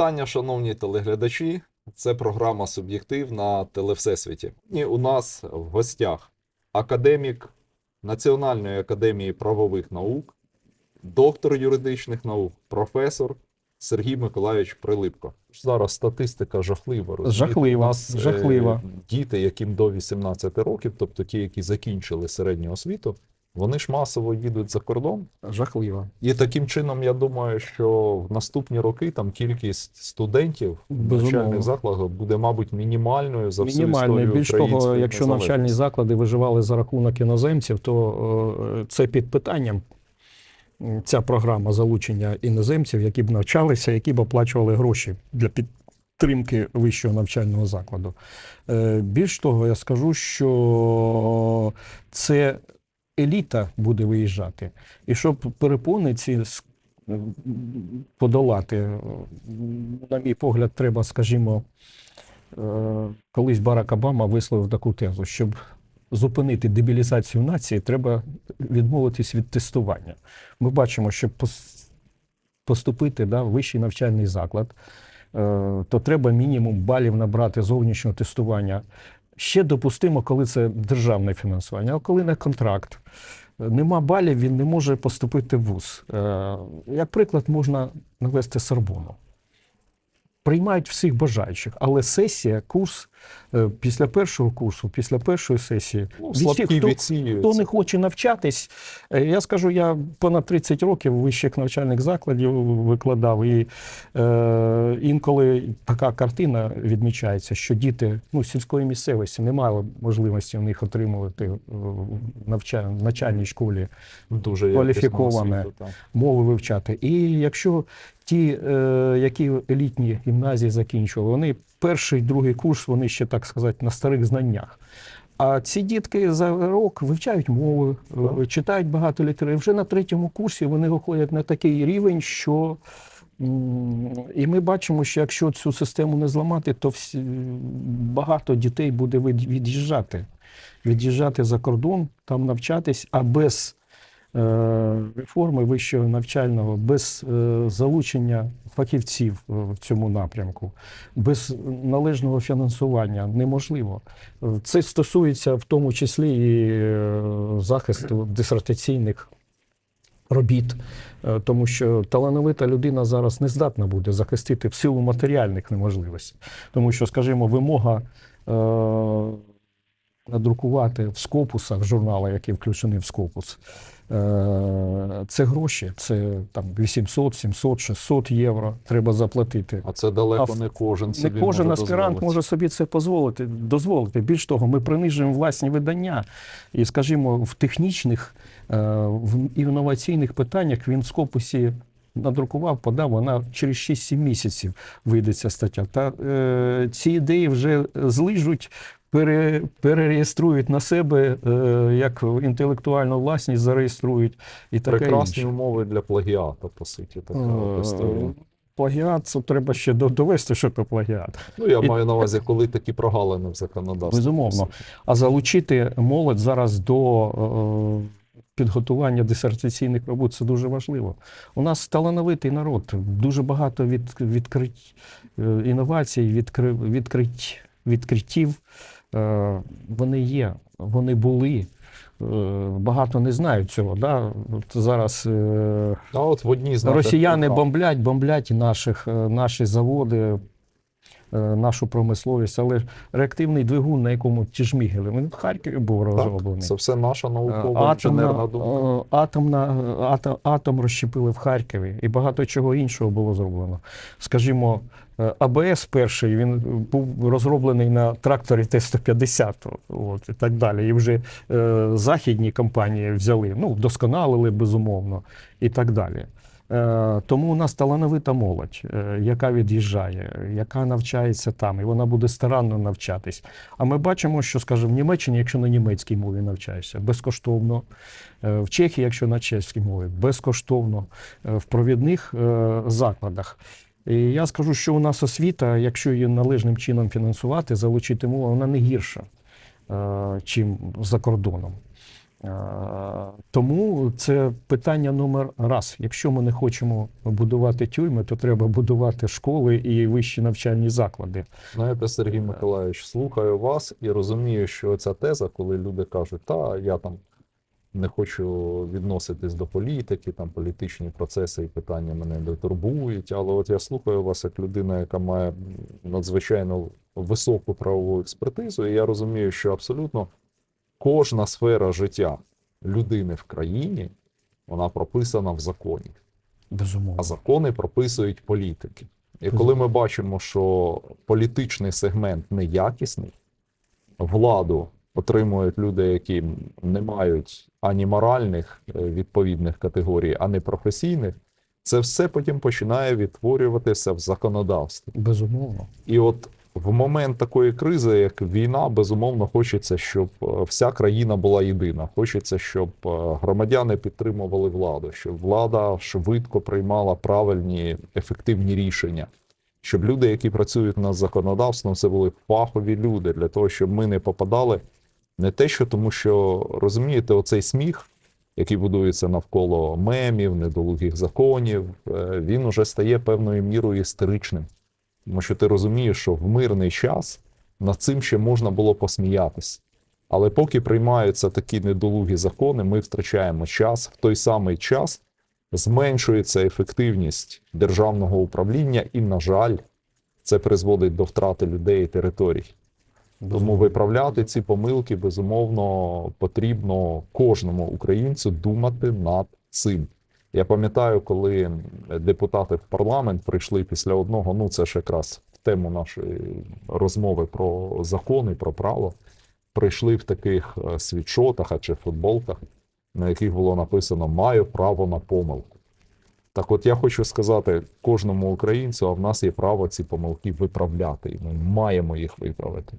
Вітання, шановні телеглядачі. Це програма Суб'єктив на Телевсесвіті. І у нас в гостях академік Національної академії правових наук, доктор юридичних наук, професор Сергій Миколайович Прилипко. Зараз статистика жахлива. розумієте? Жахлива, У нас, е, жахлива. діти, яким до 18 років, тобто ті, які закінчили середню освіту, вони ж масово їдуть за кордон. Жахливо. І таким чином, я думаю, що в наступні роки там кількість студентів в Безумовно. навчальних закладах буде, мабуть, мінімальною за всю Мінімально. історію Більш того, якщо навчальні заклади виживали за рахунок іноземців, то е, це під питанням. Ця програма залучення іноземців, які б навчалися, які б оплачували гроші для підтримки вищого навчального закладу. Е, Більш того, я скажу, що це еліта буде виїжджати. І щоб перепони ці подолати, на мій погляд, треба, скажімо, е, колись Барак Обама висловив таку тезу, щоб зупинити дебілізацію нації, треба відмовитись від тестування. Ми бачимо, щоб поступити да, в вищий навчальний заклад, е, то треба мінімум балів набрати зовнішнього тестування. Ще допустимо, коли це державне фінансування, а коли не контракт. Нема балів, він не може поступити в ВУЗ. Е, Як приклад, можна навести Сорбону. Приймають всіх бажаючих, але сесія, курс після першого курсу, після першої сесії, Ну, слабкі хто, хто не хоче навчатись, е, я скажу, я понад 30 років вищих навчальних закладів викладав, і е, інколи така картина відмічається, що діти ну, сільської місцевості не мали можливості в них отримувати е, в навча- навчальній школі дуже кваліфіковане. освіту, мови вивчати. І якщо ті, е, які елітні гімназії закінчували, вони перший, другий курс, вони ще так сказати на старих знаннях. А ці дітки за рок вивчають мови, е, читають багато літератури. Вже на третьому курсі вони виходять на такий рівень, що і ми бачимо, що якщо цю систему не зламати, то всі, багато дітей буде від'їжджати. Від'їжджати за кордон, там навчатись, а без е, реформи вищого навчального, без е, залучення фахівців е, в цьому напрямку, без належного фінансування неможливо. Це стосується в тому числі і е, захисту дисертаційних робіт, е, тому що талановита людина зараз не здатна буде захистити в силу матеріальних неможливостей. Тому що, скажімо, вимога. Надрукувати в скопусах журнали, які включені в скопус. Е, Це гроші, це там 800, 700, 600 євро треба заплатити. А це далеко А не кожен Не кожен може аспірант дозволити. може собі це дозволити. дозволити. Більш того, ми принижуємо власні видання. І, скажімо, в технічних, е, в інноваційних питаннях він в скопусі надрукував, подав, вона через 6-7 місяців вийде ця стаття. Та е, ці ідеї вже злижуть. Пере, перереєструють на себе е, як інтелектуальну власність, зареєструють і таке Прекрасні інше. умови для плагіата, по суті, така Е, історія. Плагіат, це треба ще довести, що це плагіат. Ну, я і- маю на увазі, коли такі прогалини в законодавстві. Безумовно. А залучити молодь зараз до е, підготування дисертаційних робот це дуже важливо. У нас талановитий народ, дуже багато від, відкрить, е, інновацій, відкри, відкрить, відкриттів. Е, вони є, вони були. Е, Багато не знають цього. Да? От зараз е, А от в одній з Росіяни бомблять, бомблять наших, наші заводи, нашу промисловість, але реактивний двигун, на якому ті жмігели, він в Харкові був розроблений. це все наша Е, наукова інженерна думка. е, атомна, атом, атом розщепили в Харкові і багато чого іншого було зроблено. Скажімо, е, АБС перший він був розроблений на тракторі Т-150 от, і так далі. І вже е, західні компанії взяли, ну, вдосконалили, безумовно, і так далі. Е, Тому у нас талановита молодь, е, яка від'їжджає, яка навчається там, і вона буде старанно навчатись. А ми бачимо, що, скажімо, в Німеччині, якщо на німецькій мові навчаєшся, безкоштовно, Е, в Чехії, якщо на чеській мові, безкоштовно, в провідних закладах. І я скажу, що у нас освіта, якщо її належним чином фінансувати, залучити мову, вона не гірша, чим за кордоном. Е, Тому це питання номер раз. Якщо ми не хочемо будувати тюрми, то треба будувати школи і вищі навчальні заклади. Знаєте, Сергій Миколаївич, слухаю вас і розумію, що ця теза, коли люди кажуть, та я там не хочу відноситись до політики, там політичні процеси і питання мене не турбують. Але от я слухаю вас як людина, яка має надзвичайно високу правову експертизу, і я розумію, що абсолютно кожна сфера життя людини в країні вона прописана в законі Безумовно. а закони прописують політики. І коли ми бачимо, що політичний сегмент неякісний, владу отримують люди, які не мають ані моральних е, відповідних категорій, ані професійних, це все потім починає відтворюватися в законодавстві. Безумовно. І от в момент такої кризи, як війна, безумовно, хочеться, щоб е, вся країна була єдина. Хочеться, щоб е, громадяни підтримували владу, щоб влада швидко приймала правильні ефективні рішення. Щоб люди, які працюють над законодавством, це були фахові люди для того, щоб ми не попадали не те, що тому, що розумієте, оцей сміх, який будується навколо мемів, недолугих законів, е, він уже стає певною мірою істеричним. Тому що ти розумієш, що в мирний час над цим ще можна було посміятися. Але поки приймаються такі недолугі закони, ми втрачаємо час. В той самий час зменшується ефективність державного управління, і, на жаль, це призводить до втрати людей і територій. Тому виправляти ці помилки безумовно потрібно кожному українцю думати над цим. Я пам'ятаю, коли депутати в парламент прийшли після одного, ну це ж якраз в тему нашої розмови про закони, про право, прийшли в таких е, світшотах а чи футболках, на яких було написано Маю право на помилку. Так от я хочу сказати кожному українцю, а в нас є право ці помилки виправляти, і ми маємо їх виправити.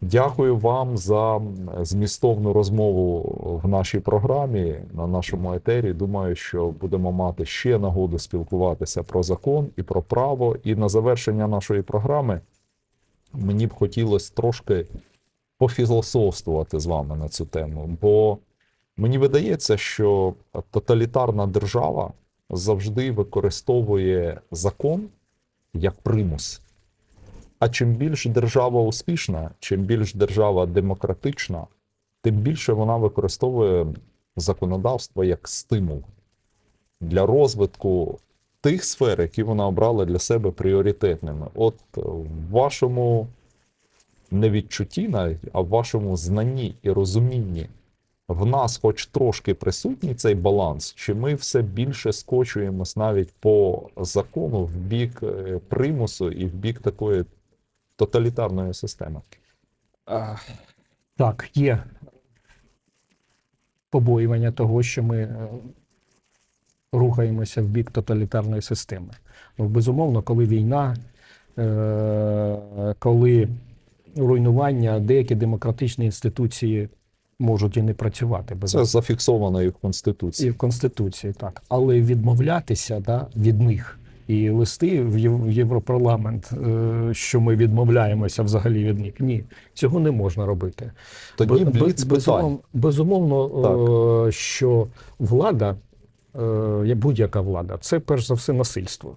Дякую вам за змістовну розмову в нашій програмі, на нашому етері. Думаю, що будемо мати ще нагоду спілкуватися про закон і про право. І на завершення нашої програми мені б хотілося трошки пофілософствувати з вами на цю тему. Бо мені видається, що тоталітарна держава завжди використовує закон як примус. А чим більш держава успішна, чим більш держава демократична, тим більше вона використовує законодавство як стимул для розвитку тих сфер, які вона обрала для себе пріоритетними. От в вашому не відчутті навіть, а в вашому знанні і розумінні в нас хоч трошки присутній цей баланс, чи ми все більше скочуємось навіть по закону в бік е, примусу і в бік такої тоталітарної системи. А, Так, є побоювання того, що ми е, рухаємося в бік тоталітарної системи. Ну, безумовно, коли війна, е, коли руйнування, деякі демократичні інституції можуть і не працювати без Це зафіксовано і в і Конституції. в Конституції, так. Але відмовлятися да, від них і листи в Єв- Європарламент, е, що ми відмовляємося взагалі від них. Ні, цього не можна робити. Тоді Бе- бліц бе- питань. безумовно, безумовно що влада, е, будь-яка влада, це перш за все насильство.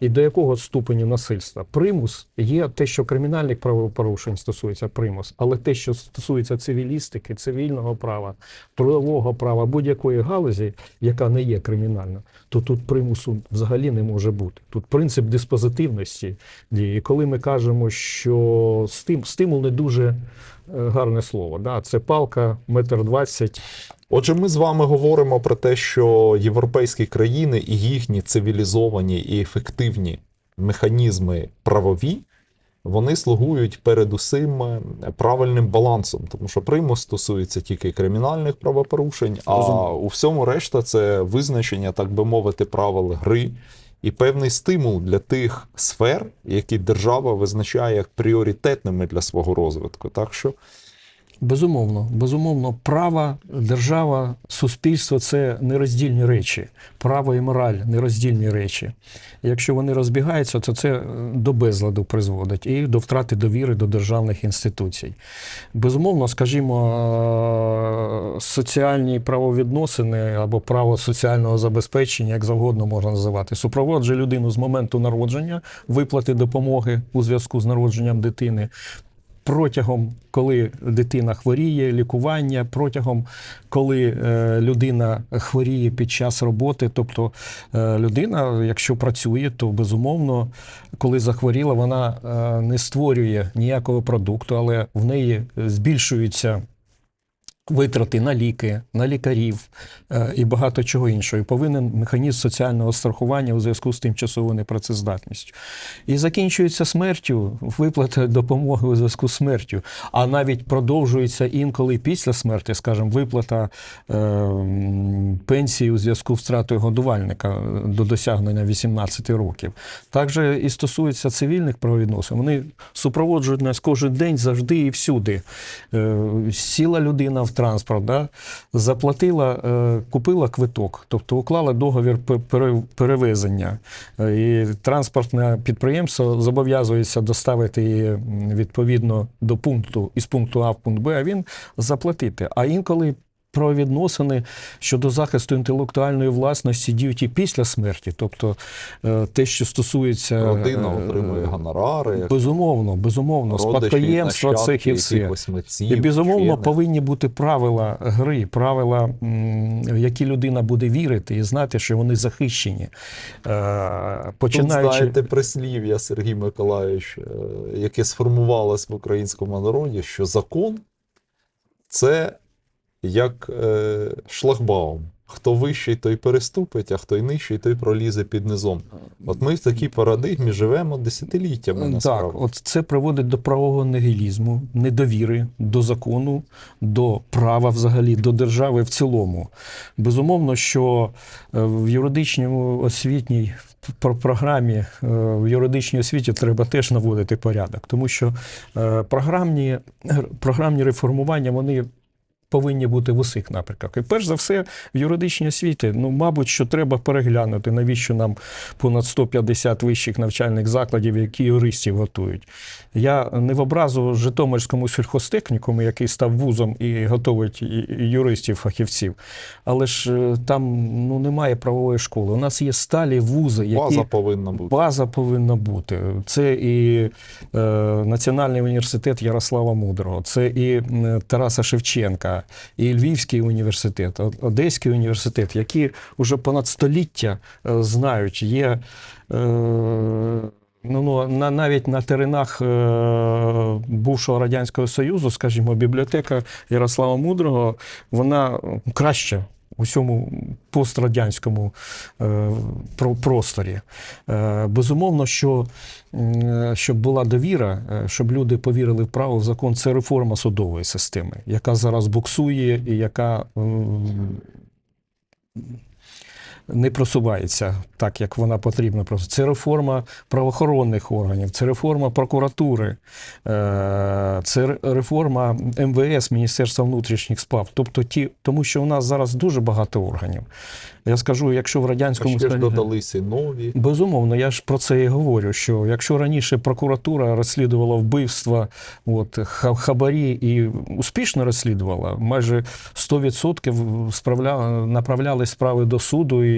І до якого ступеню насильства? Примус є те, що кримінальних правопорушень стосується примус, але те, що стосується цивілістики, цивільного права, трудового права, будь-якої галузі, яка не є кримінальна, то тут примусу взагалі не може бути. Тут принцип диспозитивності. І коли ми кажемо, що стим, стимул не дуже е, гарне слово, да? це палка, метр двадцять. Отже, ми з вами говоримо про те, що європейські країни і їхні цивілізовані і ефективні механізми правові. Вони слугують передусім правильним балансом, тому що примус стосується тільки кримінальних правопорушень, а у всьому решта це визначення, так би мовити, правил гри і певний стимул для тих сфер, які держава визначає як пріоритетними для свого розвитку. Так що Безумовно, безумовно, право, держава, суспільство це нероздільні речі. Право і мораль нероздільні речі. Якщо вони розбігаються, то це е, до безладу призводить і до втрати довіри до державних інституцій. Безумовно, скажімо, е, соціальні правовідносини або право соціального забезпечення, як завгодно можна називати, супроводжує людину з моменту народження, виплати допомоги у зв'язку з народженням дитини. Протягом, коли дитина хворіє, лікування, протягом, коли е, людина хворіє під час роботи, тобто е, людина, якщо працює, то безумовно, коли захворіла, вона е, не створює ніякого продукту, але в неї збільшуються витрати на ліки, на лікарів е, і багато чого іншого. І повинен механізм соціального страхування у зв'язку з тимчасовою непрацездатністю. І закінчується смертю, виплата допомоги у зв'язку з смертю, а навіть продовжується інколи після смерті, скажімо, виплата е, пенсії у зв'язку з втратою годувальника е, до досягнення 18 років. Також і стосується цивільних правовідносин. Вони супроводжують нас кожен день завжди і всюди. Е, Сіла людина в транспорт, да, заплатила, е, купила квиток, тобто уклала договір пе- перевезення. І транспортне підприємство зобов'язується доставити її відповідно до пункту із пункту А в пункт Б, а він заплатити. А інколи правовідносини щодо захисту інтелектуальної власності діють і після смерті, тобто е, те, що стосується Родина е, отримує гонорари, Безумовно, безумовно, спадкоємства цих і все. І безумовно повинні бути правила гри, правила, в які людина буде вірити і знати, що вони захищені. Е, Тут, знаєте, прислів'я Сергій Миколаївич, яке сформувалось в українському народі, що закон це як е, шлагбаум. Хто вищий, той переступить, а хто й нижчий, той пролізе під низом. От ми в такій парадигмі живемо десятиліттями. Так, от це приводить до правового нігілізму, недовіри до закону, до права взагалі, до держави в цілому. Безумовно, що е, в юридичному освітній про- програмі, е, в юридичній освіті треба теж наводити порядок, тому що е, програмні, програмні реформування вони. Повинні бути в усіх напрямках. І перш за все, в юридичній освіті, ну, мабуть, що треба переглянути, навіщо нам понад 150 вищих навчальних закладів, які юристів готують. Я не в образу Житомирському сільхозтехнікуму, який став вузом і готовить юристів, фахівців. Але ж е, там ну, немає правової школи. У нас є сталі вузи, які База повинна бути. База повинна бути. Це і е, Національний університет Ярослава Мудрого, це і Тараса Шевченка, і Львівський університет, Одеський університет, які вже понад століття е, знають, є. Е, Ну, ну, на, навіть на теренах е, бувшого Радянського Союзу, скажімо, бібліотека Ярослава Мудрого, вона краща у всьому пострадянському е, про- просторі. Е, безумовно, що щоб була довіра, е, щоб люди повірили в право в закон, це реформа судової системи, яка зараз буксує і яка не просувається так, як вона потрібна. Просто це реформа правоохоронних органів, це реформа прокуратури, е, це реформа МВС, Міністерства внутрішніх справ. Тобто ті, тому що у нас зараз дуже багато органів. Я скажу, якщо в радянському ще ж додалися нові. Безумовно, я ж про це і говорю. Що якщо раніше прокуратура розслідувала вбивства, от хабарі і успішно розслідувала, майже 100% справля... направляли справи до суду і.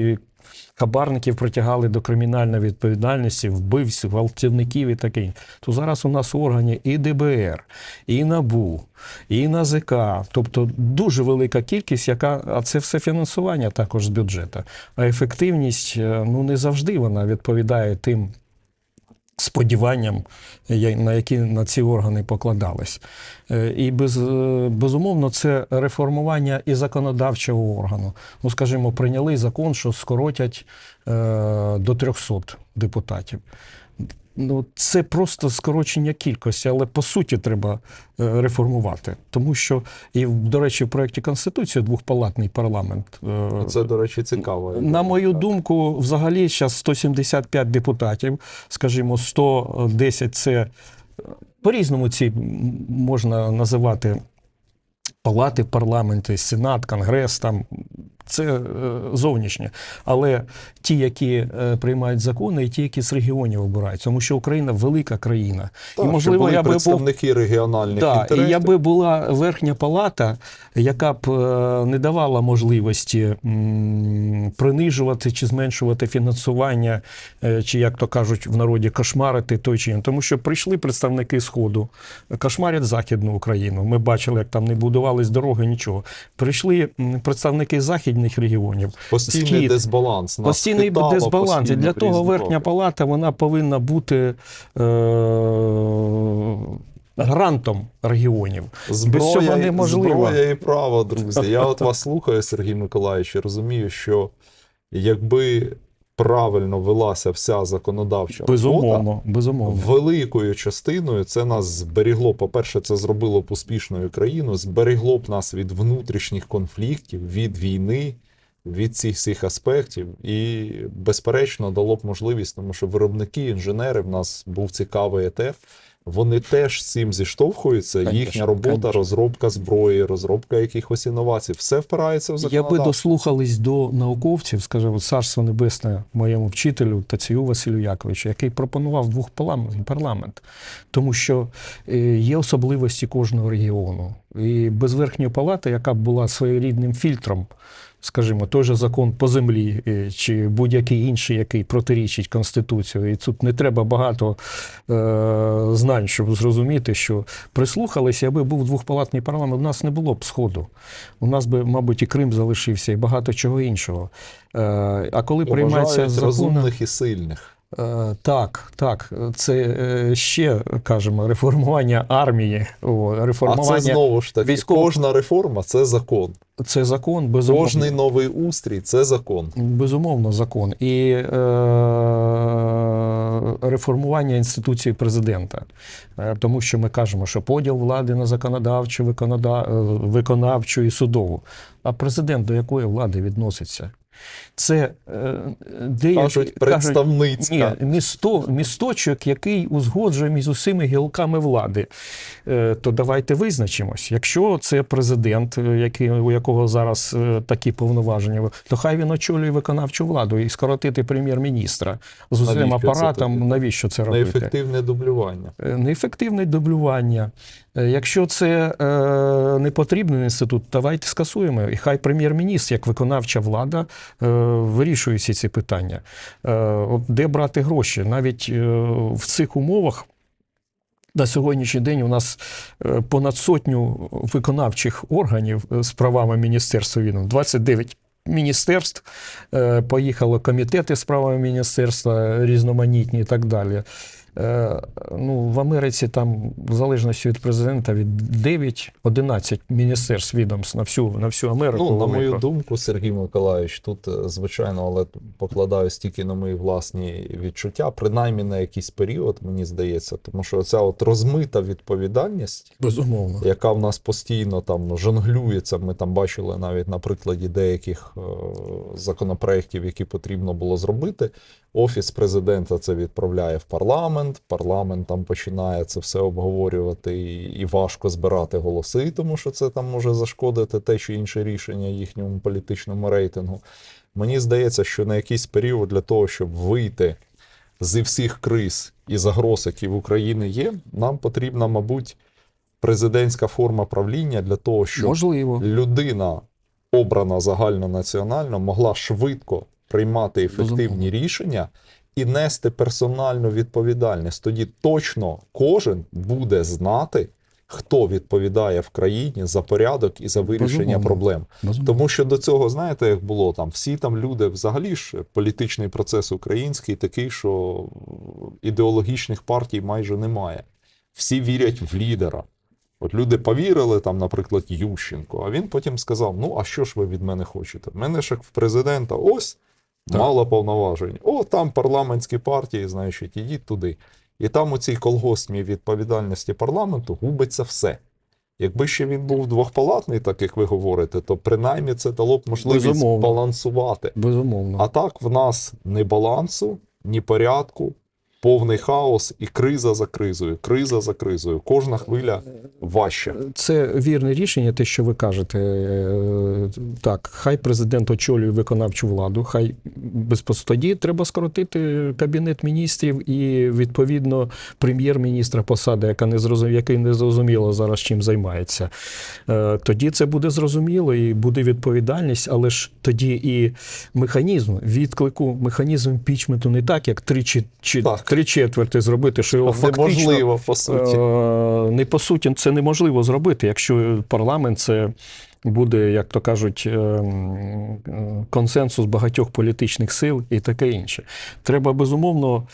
Хабарників притягали до кримінальної відповідальності, вбивців, гвалтівників і таке. То зараз у нас в органі і ДБР, і НАБУ, і НАЗК. Тобто дуже велика кількість, яка, а це все фінансування також з бюджету. А ефективність е, ну, не завжди вона відповідає тим сподіванням, на які на ці органи покладались. Е, І без, е, безумовно, це реформування і законодавчого органу. Ну, скажімо, прийняли закон, що скоротять е, до 300 депутатів. Ну, це просто скорочення кількості, але по суті треба е, реформувати. Тому що, і, до речі, в проєкті Конституції двохпалатний парламент. е, Це, до речі, цікаво. на мою думку, взагалі зараз 175 депутатів, скажімо, 110 це по-різному ці можна називати палати парламенти, сенат, конгрес, там це е, зовнішнє. Але ті, які е, приймають закони, і ті, які з регіонів обирають, тому що Україна велика країна. Так, і можливо, були я би був представники регіональних Да, і інтересів. якби була верхня палата, яка б е, не давала можливості принижувати чи зменшувати фінансування, чи як то кажуть в народі, кошмарити той чи інший. Тому що прийшли представники Сходу, кошмарять Західну Україну. Ми бачили, як там не будувались дороги, нічого. Прийшли представники західних регіонів. Постійний Схід. дисбаланс. Постійний хитало дисбаланс. І для того верхня палата вона повинна бути е- грантом регіонів. Зброя, цього неможливо. зброя і право, друзі. Я от вас слухаю, Сергій Миколаївич, і розумію, що якби правильно велася вся законодавча робота, Безумовно, безумовно. великою частиною це нас зберігло. По-перше, це зробило б успішною країну, зберігло б нас від внутрішніх конфліктів, від війни, від цих всіх аспектів, і, безперечно, дало б можливість, тому що виробники, інженери в нас був цікавий етер. Вони теж цим зіштовхуються. Конечно, Їхня робота, конечно. розробка зброї, розробка якихось інновацій, все впирається в Я би дослухались до науковців, скажімо, царство небесне моєму вчителю Тацію Василю Яковичу, який пропонував двохпарламент парламент, тому що е, є особливості кожного регіону. І без верхньої палати, яка б була своєрідним фільтром, скажімо, той же закон по землі е, чи будь-який інший, який протирічить Конституцію. І тут не треба багато е, знань, щоб зрозуміти, що прислухалися, аби був двохпалатний парламент, у нас не було б сходу. У нас би, мабуть, і Крим залишився, і багато чого іншого. Е, а коли приймається закон, розумних і сильних. Е, Так, так, це е, ще кажемо реформування армії, о, А це знову ж таки, військового- кожна реформа це закон. це закон, безумовно. Кожний новий устрій це закон. Безумовно, закон. І е, реформування інституції президента. Е, тому що ми кажемо, що поділ влади на законодавчу, виконавчу і судову. А президент до якої влади відноситься? Це е, деякі Кажуть, представницька. ні, місто, місточок, який узгоджує між усіми гілками влади. Е, То давайте визначимось. Якщо це президент, е, який, у якого зараз такі повноваження, то хай він очолює виконавчу владу і скоротити прем'єр-міністра з усім Навіщо це апаратом. навіщо це робити? Неефективне дублювання. Неефективне дублювання. Якщо це е, не потрібний інститут, давайте скасуємо. І хай прем'єр-міністр, як виконавча влада, вирішує всі ці питання. Е, де брати гроші? Навіть е, в цих умовах. На сьогоднішній день у нас е, понад сотню виконавчих органів е, з правами міністерства відомо, 29 міністерств, е, поїхали комітети з правами міністерства різноманітні і так далі. Е, Ну, в Америці там, в залежності від президента, від 9-11 міністерств відомств на всю, на всю Америку. Ну, на мою думку, Сергій Миколаївич, тут, е, звичайно, але покладаю стільки на мої власні відчуття, принаймні на якийсь період, мені здається, тому що ця от розмита відповідальність, Безумовно. яка в нас постійно там жонглюється. Ми там бачили навіть на прикладі деяких е, законопроєктів, які потрібно було зробити. Офіс президента це відправляє в парламент. Парламент там починає це все обговорювати і, і важко збирати голоси, тому що це там може зашкодити те чи інше рішення їхньому політичному рейтингу. Мені здається, що на якийсь період для того, щоб вийти зі всіх криз і загроз, які в Україні є, нам потрібна, мабуть, президентська форма правління для того, щоб Можливо. людина, обрана загальнонаціонально, могла швидко приймати ефективні Безумовно. рішення і нести персональну відповідальність. Тоді точно кожен буде знати, хто відповідає в країні за порядок і за вирішення Безумовно. проблем. Безумовно. Тому що до цього, знаєте, як було там, всі там люди, взагалі ж політичний процес український такий, що ідеологічних партій майже немає. Всі вірять в лідера. От люди повірили, там, наприклад, Ющенко, а він потім сказав: Ну, а що ж ви від мене хочете? В мене ж як в президента ось Так. мало повноважень. О, там парламентські партії, значить, ідіть туди. І там у цій колгоспній відповідальності парламенту губиться все. Якби ще він був двохпалатний, так як ви говорите, то принаймні це дало б можливість Безумовно. балансувати. Безумовно. А так в нас ні балансу, ні порядку, повний хаос і криза за кризою, криза за кризою. Кожна хвиля важча. Це вірне рішення, те, що ви кажете. Е, Так, хай президент очолює виконавчу владу, хай безпос- тоді треба скоротити кабінет міністрів і відповідно прем'єр-міністра посада, яка не зрозум... який не зрозуміло зараз чим займається. Е, Тоді це буде зрозуміло і буде відповідальність, але ж тоді і механізм відклику, механізм імпічменту не так, як три, чи, чи, Так. Три четверти зробити, що його фактично Неможливо, по суті. Е, Не по суті, це неможливо зробити, якщо парламент це буде, як то кажуть, е, е, консенсус багатьох політичних сил і таке інше. Треба безумовно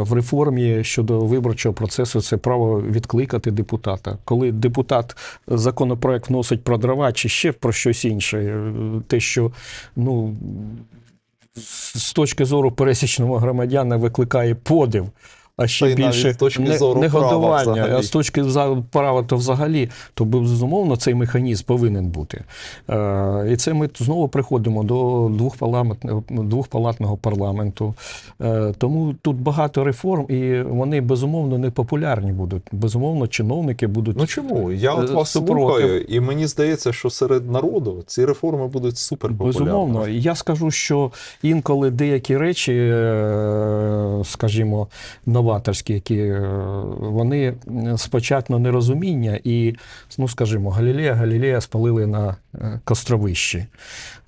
в реформі щодо виборчого процесу це право відкликати депутата. Коли депутат законопроект вносить про дрова чи ще про щось інше, те, що ну. З- точки зору пересічного громадяна викликає подив, а ще Та й навіть більше з точки не- зору права негодування, взагалі. а з точки за- права, то взагалі, то безумовно цей механізм повинен бути. Е, і це ми знову приходимо до двохпалатного, двохпалатного парламенту. Е, тому тут багато реформ, і вони безумовно не популярні будуть. Безумовно, чиновники будуть. Ну чому? Я от Е, вас супротив. слухаю, і мені здається, що серед народу ці реформи будуть супер Безумовно, я скажу, що інколи деякі речі, е, скажімо, новаторські, які е, вони спочатку нерозуміння, і, ну скажімо, Галілея, Галілея спалили на е, костровищі.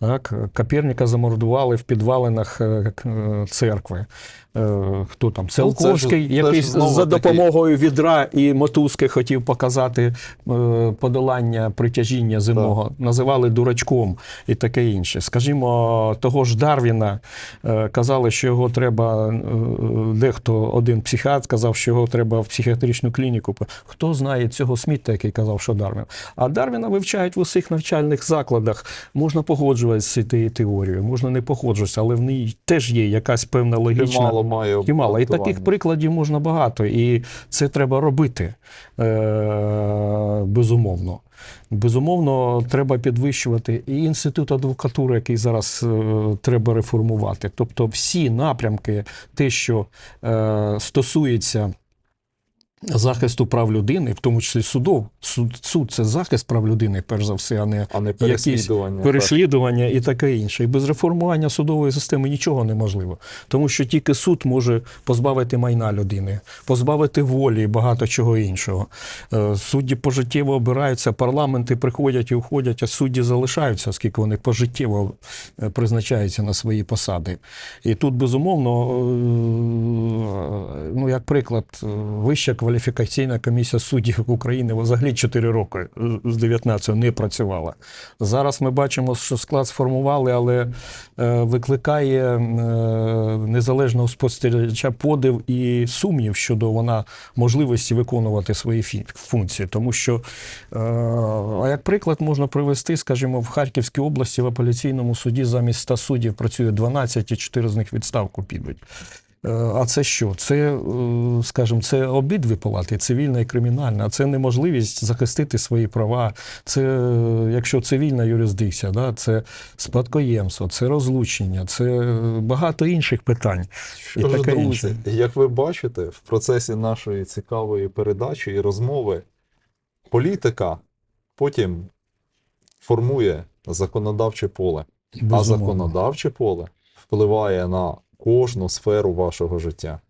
Так? Коперніка замордували в підвалинах е, церкви. Хто там? Циолковський, це ж який за допомогою відра і мотузки хотів показати подолання притяжіння земного, називали дурачком і таке інше. Скажімо, того ж Дарвіна казали, що його треба, дехто один психіатр сказав, що його треба в психіатричну клініку. Хто знає цього Сміта, який казав, що Дарвін? А Дарвіна вивчають в усіх навчальних закладах. Можна погоджуватися з цією теорією, можна не погоджуватися, але в ній теж є якась певна логічна. Чимало має І мало. І таких прикладів можна багато. І це треба робити. Е, безумовно. Безумовно, треба підвищувати і інститут адвокатури, який зараз е, треба реформувати. Тобто, всі напрямки, те, що е, стосується захисту прав людини, в тому числі судов. Суд, суд це захист прав людини, перш за все, а не а не якісь переслідування. переслідування і таке інше. І без реформування судової системи нічого неможливо. Тому що тільки суд може позбавити майна людини, позбавити волі і багато чого іншого. Е, Судді пожиттєво обираються, парламенти приходять і уходять, а судді залишаються, оскільки вони пожиттєво е, призначаються на свої посади. І тут, безумовно, е, ну, як приклад, Вища кваліфікаційна комісія суддів України взагалі 4 роки з 19 не працювала. Зараз ми бачимо, що склад сформували, але е, викликає е, незалежного спостерігача подив і сумнів щодо вона можливості виконувати свої функції. Тому що, е, а як приклад, можна привести, скажімо, в Харківській області в апеляційному суді замість 100 суддів працює 12, і 4 з них відставку підуть. Е, А це що? Це, е, скажімо, це обидві палати, цивільна і кримінальна. А це неможливість захистити свої права. Це, е, якщо цивільна юрисдикція, да, це спадкоємство, це розлучення, це багато інших питань. Що і ж, таке друзі, інше. як ви бачите, в процесі нашої цікавої передачі і розмови політика потім формує законодавче поле, а законодавче поле впливає на кожну сферу вашого життя.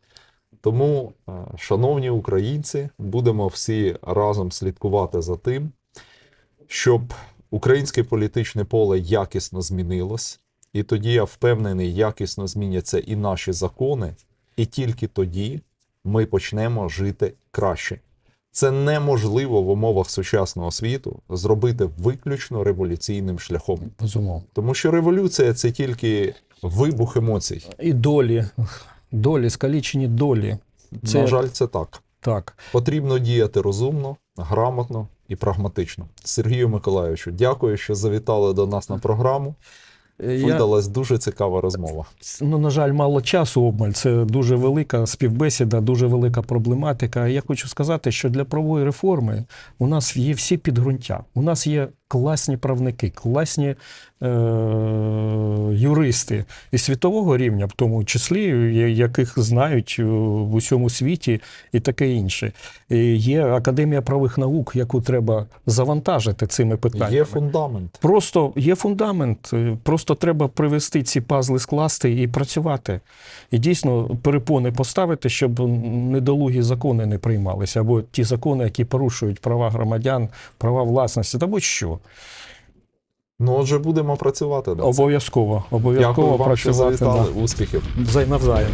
Тому, е, шановні українці, будемо всі разом слідкувати за тим, щоб українське політичне поле якісно змінилось, і тоді я впевнений, якісно зміняться і наші закони, і тільки тоді ми почнемо жити краще. Це неможливо в умовах сучасного світу зробити виключно революційним шляхом, Безумовно. тому що революція це тільки вибух емоцій. І долі, долі, скалічені долі. Це На жаль, це так. так. Потрібно діяти розумно, грамотно і прагматично. Сергію Миколайовичу, дякую, що завітали до нас на програму. Е, Я, дуже цікава розмова. ну, на жаль, мало часу обмаль. Це дуже велика співбесіда, дуже велика проблематика. Я хочу сказати, що для правової реформи у нас є всі підґрунтя. У нас є класні правники, класні е- юристи. і світового рівня, в тому числі, яких знають в усьому світі і таке інше. І Є Академія правових наук, яку треба завантажити цими питаннями. Є фундамент. Просто є фундамент, е, просто треба привести ці пазли, скласти і працювати. І дійсно перепони поставити, щоб недолугі закони не приймалися, або ті закони, які порушують права громадян, права власності, та будь-що. Ну, отже, будемо працювати. над цим. Обов'язково, Дякую вам, що працювати завітали. Успіхів. навзаєм.